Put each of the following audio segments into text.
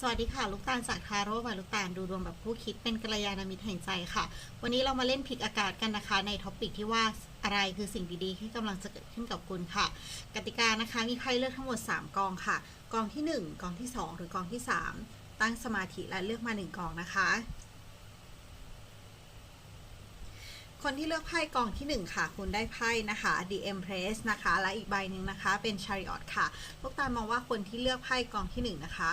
สวัสดีค่ะ ลูกตาลจากทาโร่บาลูกตาลดูดวงแบบผู้คิดเป็นกัลยาณมิตรแห่งใจค่ะ วันนี้เรามาเล่นพลิกอากาศกันนะคะ ในท็อปิกที่ว่าอะไรคือสิ่งดีๆที่กำลังจะเกิดขึ้นกับคุณค่ะ กติกานะคะมีไพ่เลือกทั้งหมด 3 กองค่ะ กองที่ 1 กองที่ 2 หรือกองที่ 3 ตั้งสมาธิและเลือกมา 1 กองนะคะ คนที่เลือกไพ่กองที่ 1 ค่ะ คุณได้ไพ่นะคะ The Empress นะคะ และอีกใบหนึ่งนะคะเป็น Chariot ค่ะ ลูกตาลมองว่าคนที่เลือกไพ่กองที่ 1 นะคะ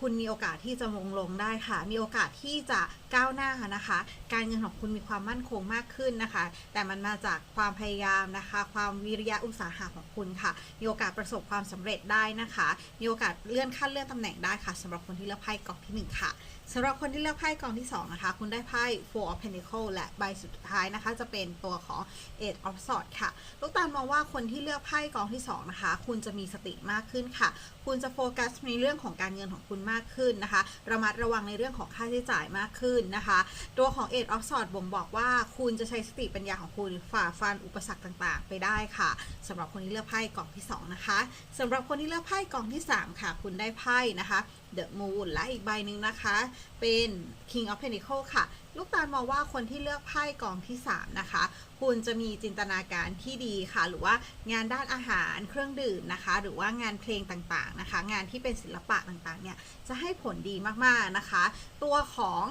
คุณมีโอกาสที่จะมงลงได้ค่ะ มีโอกาสที่จะก้าวหน้านะคะ การเงินของคุณมีความมั่นคงมากขึ้นนะคะ แต่มันมาจากความพยายามนะคะ ความวิริยะอุตสาหะของคุณค่ะ มีโอกาสประสบความสำเร็จได้นะคะ มีโอกาสเลื่อนขั้นเลื่อนตำแหน่งได้ค่ะสำหรับคนที่เลือกไพ่กองที่หนึ่งค่ะสำหรับคนที่เลือกไพ่กองที่สองนะคะ คุณได้ไพ่ Four of Pentacles และใบสุดท้ายนะคะ จะเป็นตัวของ Eight of Swords ค่ะ ลูกตาลมองว่าคนที่เลือกไพ่กองที่สองนะคะ คุณจะมีสติมากขึ้นค่ะ คุณจะโฟกัสในเรื่องของการเงินของคุณมากขึ้นนะคะ ระมัดระวังในเรื่องของค่าใช้จ่ายมากขึ้นนะคะ ตัวของเอ็ดออฟสอดบ่งบอกว่าคุณจะใช้สติปัญญาของคุณฝ่าฟันอุปสรรคต่างๆ ไปได้ค่ะสำหรับคนที่เลือกไพ่กล่องที่สองนะคะสำหรับคนที่เลือกไพ่กล่องที่สามค่ะ คุณได้ไพ่นะคะ The Moon และอีกใบหนึ่งนะคะ เป็น King of Pentacles ค่ะ ลูกตาลมองว่าคนที่เลือกไพ่กองที่ 3 นะคะ คุณจะมีจินตนาการที่ดีค่ะ หรือว่างานด้านอาหารเครื่องดื่มนะคะ หรือว่างานเพลงต่างๆนะคะ งานที่เป็นศิลปะต่างๆเนี่ยจะให้ผลดีมากๆนะคะ ตัวของ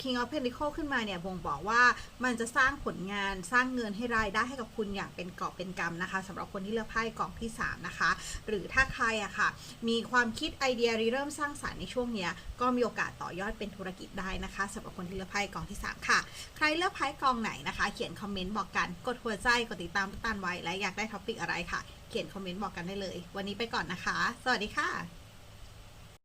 King of Pentacles ขึ้นมาเนี่ยบ่งบอกว่ามันจะสร้างผลงานสร้างเงินให้รายได้ให้กับคุณอย่างเป็นกอบเป็นกำนะคะสำหรับคนที่เลือกไพ่กองที่ 3 นะคะ หรือถ้าใครอะค่ะ มีความคิดไอเดียริเริ่มสร้างสรรค์ในช่วงนี้ก็มีโอกาสต่อยอดเป็นธุรกิจได้นะคะสำหรับคนที่เลือกไพ่กองที่ 3 ค่ะ ใครเลือกไพ่กองไหนนะคะ เขียนคอมเมนต์บอกกันกดหัวใจกดติดตามตุกตันไว้และอยากได้ท็อปิกอะไรค่ะ เขียนคอมเมนต์บอกกันได้เลย วันนี้ไปก่อนนะคะ สวัสดีค่ะ